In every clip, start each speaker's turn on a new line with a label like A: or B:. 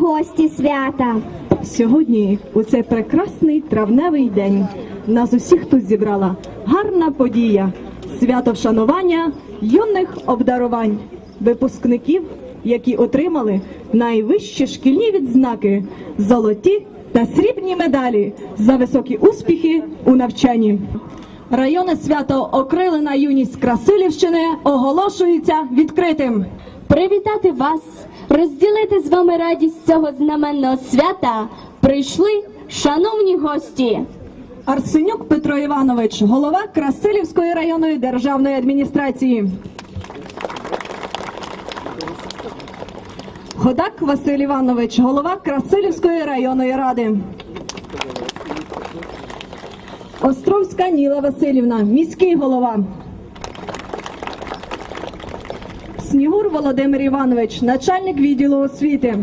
A: гості свята.
B: Сьогодні, у цей прекрасний травневий день, нас усіх тут зібрала гарна подія, свято вшанування юних обдарувань, випускників, які отримали найвищі шкільні відзнаки, золоті та срібні медалі за високі успіхи у навчанні. Районне свято Окрилена юність Красилівщини оголошується відкритим.
C: Привітати вас, розділити з вами радість цього знаменного свята прийшли шановні гості.
B: Арсенюк Петро Іванович, голова Красилівської районної державної адміністрації. Ходак Василь Іванович, голова Красилівської районної ради. Островська Ніла Васильівна, міський голова. Снігур Володимир Іванович, начальник відділу освіти.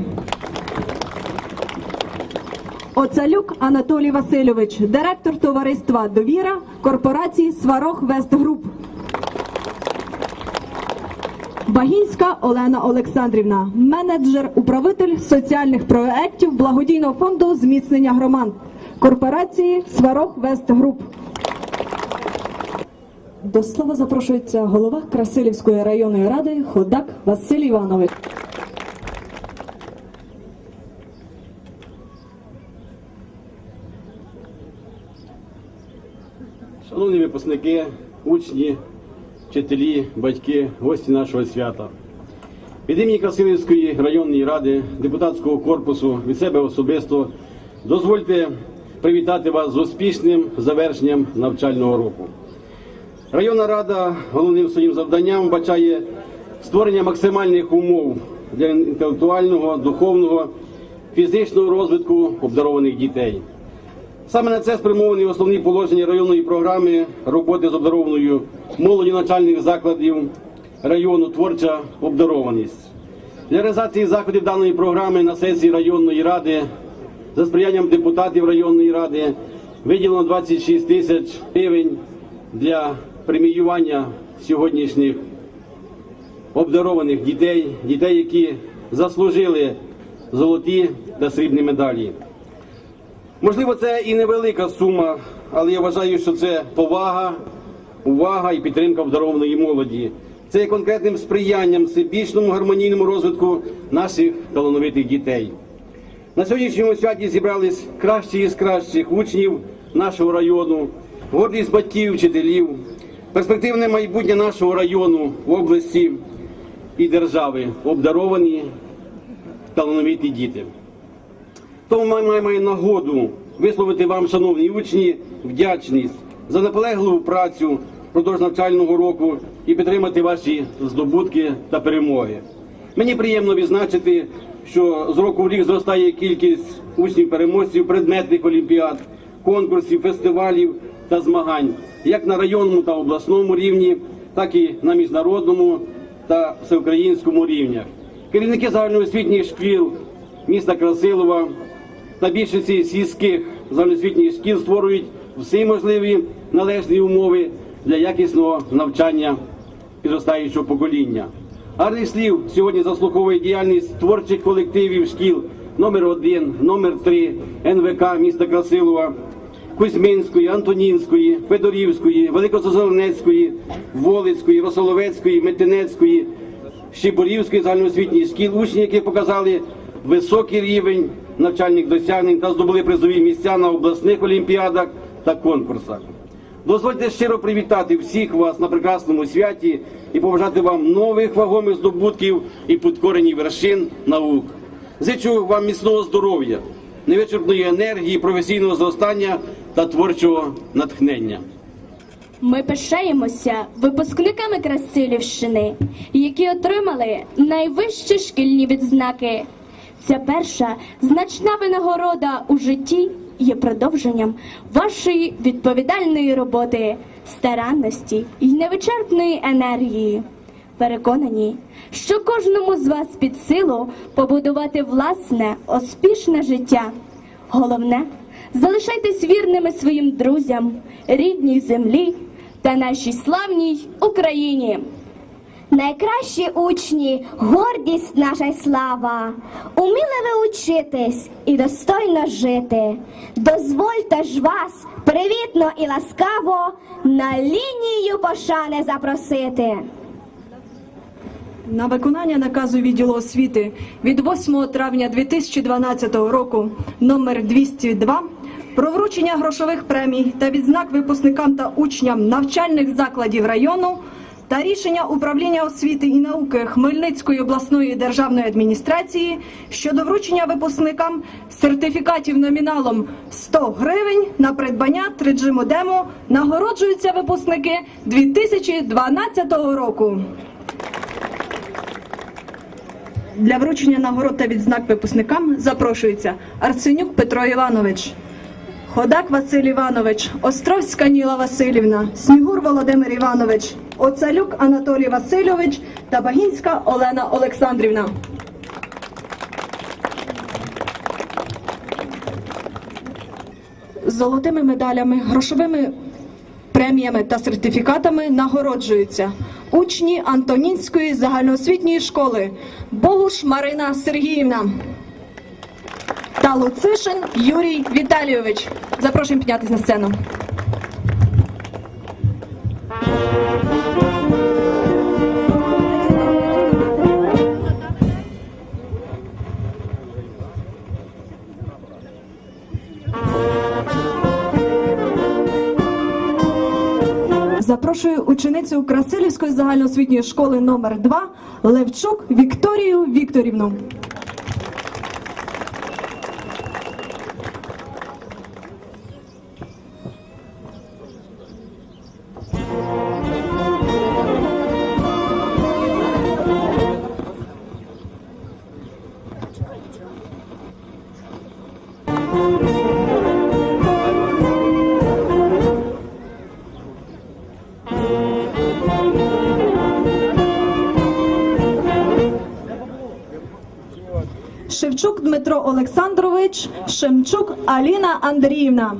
B: Оцалюк Анатолій Васильович, директор товариства Довіра корпорації Сварог Вестгруп. Багінська Олена Олександрівна, менеджер, управитель соціальних проєктів благодійного фонду зміцнення громад корпорації Сварог Вестгруп. До слова запрошується голова Красилівської районної ради Ходак Василь Іванович.
D: Шановні випускники, учні, вчителі, батьки, гості нашого свята. Від імені Красилівської районної ради, депутатського корпусу, від себе особисто дозвольте привітати вас з успішним завершенням навчального року. Районна рада головним своїм завданням бачає створення максимальних умов для інтелектуального, духовного, фізичного розвитку обдарованих дітей. Саме на це спрямовані основні положення районної програми роботи з обдарованою молоді начальних закладів району творча обдарованість. Для реалізації заходів даної програми на сесії районної ради за сприянням депутатів районної ради виділено 26 тисяч гривень для преміювання сьогоднішніх обдарованих дітей, дітей, які заслужили золоті та срібні медалі. Можливо, це і невелика сума, але я вважаю, що це повага, увага і підтримка обдарованої молоді. Це є конкретним сприянням всебічному гармонійному розвитку наших талановитих дітей. На сьогоднішньому святі зібрались кращі із кращих учнів нашого району, гордість батьків, вчителів, перспективне майбутнє нашого району, області і держави, обдаровані талановиті діти. Тому ми маємо нагоду висловити вам, шановні учні, вдячність за наполегливу працю впродовж навчального року і підтримати ваші здобутки та перемоги. Мені приємно відзначити, що з року в рік зростає кількість учнів переможців предметних олімпіад, конкурсів, фестивалів та змагань, як на районному та обласному рівні, так і на міжнародному та всеукраїнському рівнях. Керівники загальноосвітніх шкіл міста Красилова та більшості сільських загальноосвітніх шкіл створюють всі можливі належні умови для якісного навчання підростаючого покоління. Гарних слів сьогодні заслуховує діяльність творчих колективів шкіл номер 1 номер 3 НВК міста Красилова, Кузьминської, Антонінської, Федорівської, Великосозернецької, Волицької, Росоловецької, Метинецької, Щебурівської загальноосвітньої шкіл, учні, які показали високий рівень навчальних досягнень та здобули призові місця на обласних олімпіадах та конкурсах. Дозвольте щиро привітати всіх вас на прекрасному святі і побажати вам нових вагомих здобутків і підкорені вершин наук. Зичу вам міцного здоров'я, невичерпної енергії, професійного зростання та творчого натхнення.
C: Ми пишаємося випускниками Красилівщини, які отримали найвищі шкільні відзнаки. Ця перша значна винагорода у житті є продовженням вашої відповідальної роботи, старанності і невичерпної енергії. Переконані, що кожному з вас під силу побудувати власне успішне життя. Головне, залишайтесь вірними своїм друзям, рідній землі та нашій славній Україні.
A: Найкращі учні, гордість наша слава. Уміли ви учитись і достойно жити. Дозвольте ж вас привітно і ласкаво на лінію пошани запросити.
B: На виконання наказу відділу освіти від 8 травня 2012 року номер 202 про вручення грошових премій та відзнак випускникам та учням навчальних закладів району та рішення управління освіти і науки Хмельницької обласної державної адміністрації щодо вручення випускникам сертифікатів номіналом 100 гривень на придбання 3G модему нагороджуються випускники 2012 року. Для вручення нагород та відзнак випускникам запрошується Арсенюк Петро Іванович, Ходак Василь Іванович, Островська Ніла Васильівна, Снігур Володимир Іванович, Оцалюк Анатолій Васильович та Багінська Олена Олександрівна. Золотими медалями, грошовими преміями та сертифікатами нагороджуються учні Антонінської загальноосвітньої школи Богуш Марина Сергіївна та Луцишин Юрій Віталійович. Запрошуємо піднятися на сцену. Запрошую ученицю Красилівської загальноосвітньої школи номер 2 Левчук Вікторію Вікторівну. Дмитро Олександрович, Шемчук Аліна Андріївна.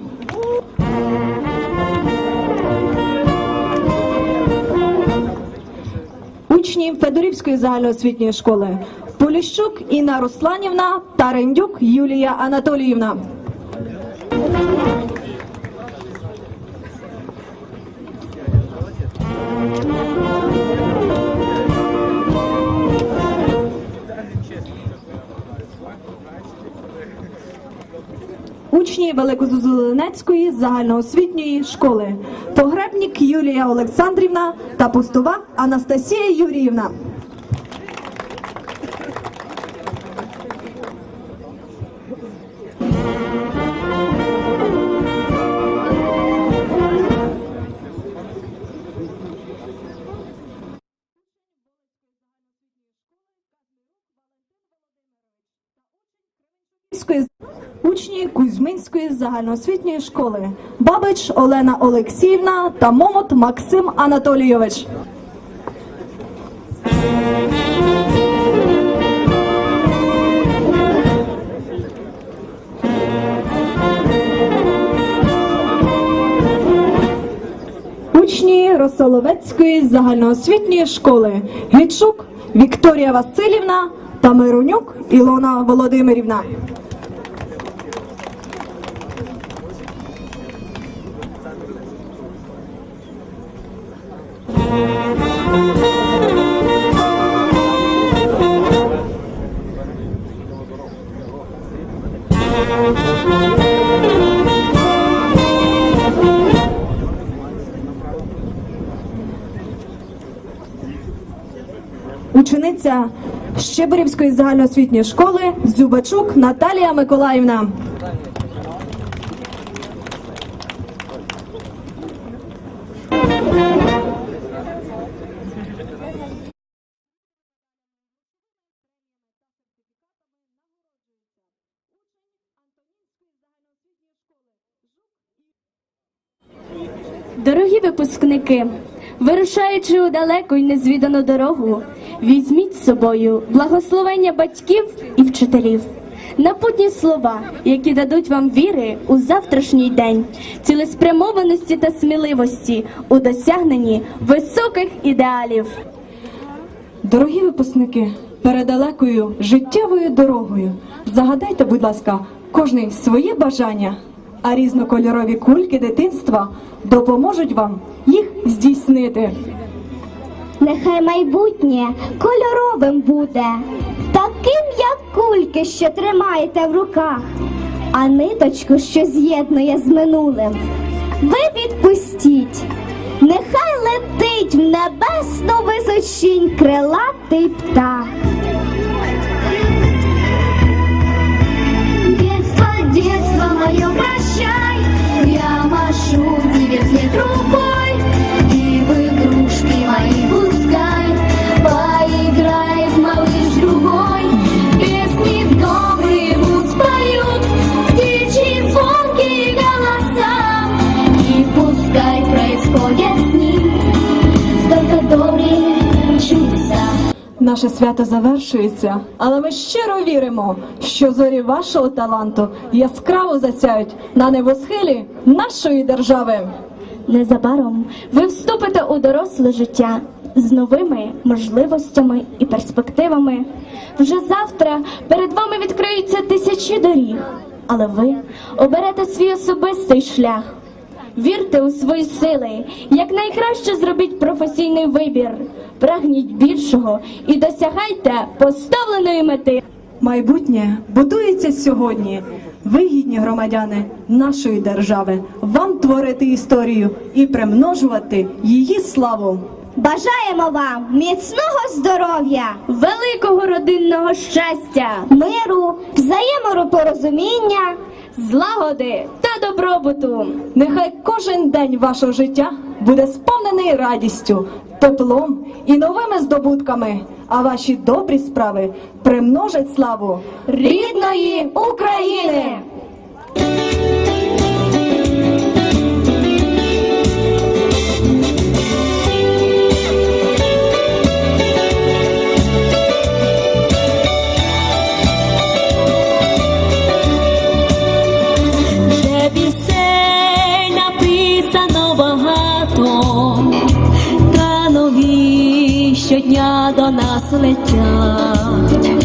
B: Учні Федорівської загальноосвітньої школи Поліщук Інна Русланівна та Рендюк Юлія Анатоліївна. Учні Великозузеленецької загальноосвітньої школи Погребнік Юлія Олександрівна та Пустова Анастасія Юріївна. Кузьминської загальноосвітньої школи Бабич Олена Олексіївна та Момот Максим Анатолійович. Учні Росоловецької загальноосвітньої школи Гічук Вікторія Васильівна та Миронюк Ілона Володимирівна. Учениця Щеберівської загальноосвітньої школи Зюбачук Наталія Миколаївна.
C: Випускники, вирушаючи у далеку й незвідану дорогу, візьміть з собою благословення батьків і вчителів. Напутні слова, які дадуть вам віри у завтрашній день, цілеспрямованості та сміливості у досягненні високих ідеалів.
B: Дорогі випускники, перед далекою життєвою дорогою загадайте, будь ласка, кожний своє бажання, а різнокольорові кульки дитинства допоможуть вам їх здійснити.
A: Нехай майбутнє кольоровим буде, таким, як кульки, що тримаєте в руках, а ниточку, що з'єднує з минулим. Ви відпустіть, нехай летить в небесну височінь крилатий птах.
B: Наше свято завершується, але ми щиро віримо, що зорі вашого таланту яскраво засяють на небосхилі нашої держави.
C: Незабаром ви вступите у доросле життя з новими можливостями і перспективами. Вже завтра перед вами відкриються тисячі доріг, але ви оберете свій особистий шлях. Вірте у свої сили, якнайкраще зробіть професійний вибір, прагніть більшого і досягайте поставленої мети.
B: Майбутнє будується сьогодні. Вигідні громадяни нашої держави вам творити історію і примножувати її славу.
A: Бажаємо вам міцного здоров'я,
C: Великого родинного щастя,
A: миру, взаємопорозуміння.
C: Злагоди та добробуту.
B: Нехай кожен день вашого життя буде сповнений радістю, теплом і новими здобутками, а ваші добрі справи примножать славу
C: рідної України.
E: До нас